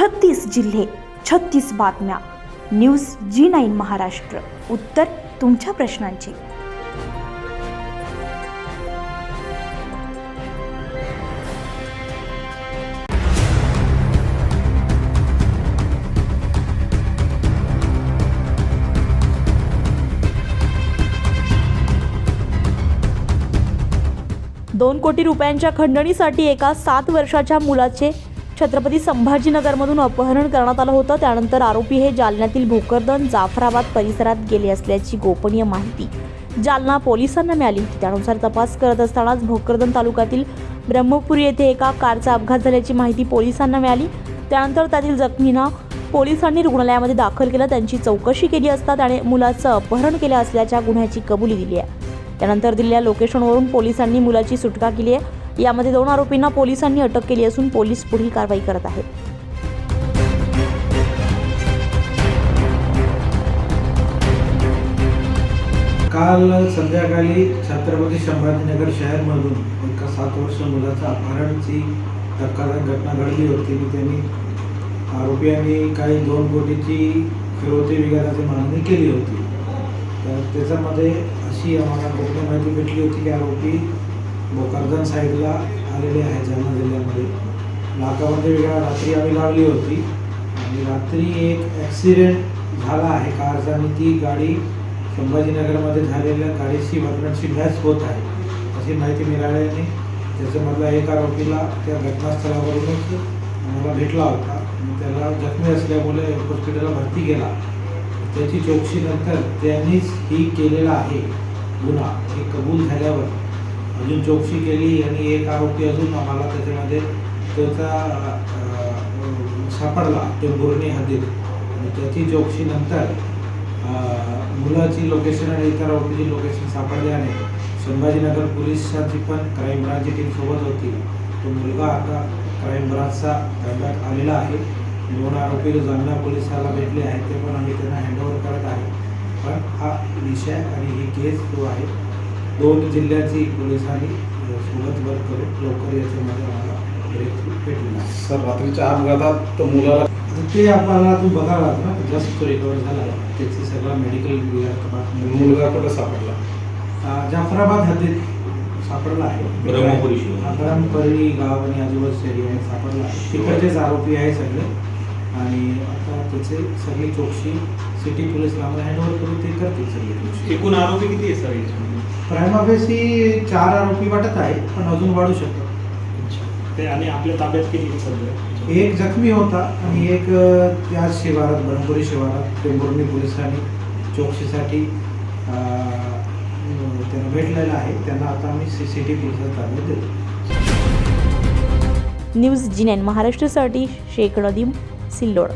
छत्तीस जिल्हे छत्तीस बातम्या. News G nine Maharashtra. उत्तर तुमच्या प्रश्नांची. दोन कोटी रुपयांच्या खंडणीसाठी एका सात वर्षाच्या मुलाचे छत्रपती संभाजीनगरमधून अपहरण करण्यात आलं होतं. त्यानंतर आरोपी हे जालन्यातील भोकरदन जाफराबाद परिसरात गेले असल्याची गोपनीय माहिती जालना पोलिसांना मिळाली होती. त्यानुसार तपास करत असतानाच भोकरदन तालुक्यातील ब्रह्मपुरी येथे एका कारचा अपघात झाल्याची माहिती पोलिसांना मिळाली. त्यानंतर त्यातील जखमींना पोलिसांनी रुग्णालयामध्ये दाखल केलं. त्यांची चौकशी केली असता त्याने मुलाचं अपहरण केलं असल्याच्या गुन्ह्याची कबुली दिली आहे. त्यानंतर दिलेल्या लोकेशनवरून पोलिसांनी मुलाची सुटका केली आहे. यामध्ये दोन आरोपींना पोलिसांनी अटक केली असून पोलीस पुढील कारवाई करत आहेत. काल संध्याकाळी छत्रपती संभाजीनगर शहरमधून एका सात वर्ष मुलाचा अपहरणची धक्कादायक घटना घडली होती. की त्यांनी आरोपींनी काही दोन कोटीची फिरवते विघाराची मागणी केली होती. तर त्याच्यामध्ये अशी आम्हाला गोपनीय माहिती भेटली होती की आरोपी भोकरदन साईडला आलेले आहे जालना जिल्ह्यामध्ये. नाकामध्ये वेगळा रात्री आम्ही लावली होती. आणि रात्री एक ॲक्सिडेंट झाला आहे. कारचा आणि ती गाडी संभाजीनगरमध्ये झालेल्या गाडीशी घटनाची मॅच होत आहे. अशी माहिती मिळाल्याने त्याच्यामधला एक आरोपीला त्या घटनास्थळावरूनच मला भेटला होता. आणि त्याला जखमी असल्यामुळे हॉस्पिटलला भरती केला. त्याची चौकशीनंतर त्यांनीच ही केलेला आहे. गुन्हा हे कबूल झाल्यावर अजून चौकशी केली आणि एक आरोपी अजून आम्हाला त्याच्यामध्ये त्याचा सापडला टेंभुर्णी हद्दीत. आणि त्याची चौकशीनंतर नंतर मुलाची लोकेशन आणि इतर आरोपीची लोकेशन सापडल्याने संभाजीनगर पोलिसांची पण क्राईम ब्रांचची टीम सोबत होती. तो मुलगा आता क्राईम ब्रांचचा ताब्यात आलेला आहे. दोन आरोपी जालना पोलिसाला भेटले आहेत ते पण आम्ही त्यांना हँडओव्हर करत आहे. पण हा विषय आणि ही केस जो आहे दोन जिल्ह्याची पोलिसांनी सोबत वर्क करून लवकर याच्यामध्ये आम्हाला ब्रेक आहे. सर रात्रीच्या अपघातात तो मुलाला ते आपल्याला तू बघावा ना जस्ट तो रिकवर झाला त्याची सगळं मेडिकल मुलगा कुठं सापडला? जाफराबाद हद्दीत सापडला आहे. ब्रह्मपुरी गाव आणि आजूबाजूच्या एरियात सापडला आहे. तिकडचेच आरोपी आहे सगळे आणि आता त्याचे सगळी चौकशी सिटी पोलीसला आम्हाला हँडओव्हर करून ते करतील सगळी. चौकशी एकूण आरोपी किती आहे सर याच्यामध्ये? प्रायमाफेसी चार आरोपी वाटत आहे पण अजून वाढू शकतात. ते आणि आपल्या ताब्यात किती आहेत सध्या? एक जखमी होता आणि एक त्याच शिवारात ब्रह्मपुरी शिवारात टेंभुर्णी पोलिसांनी चौकशीसाठी त्यांना भेटलेलं आहे. त्यांना आता आम्ही सी सी टी पोलिसात ताब्यात देतो. न्यूज जी नाईन महाराष्ट्रासाठी शेख नदीम सिल्लोड.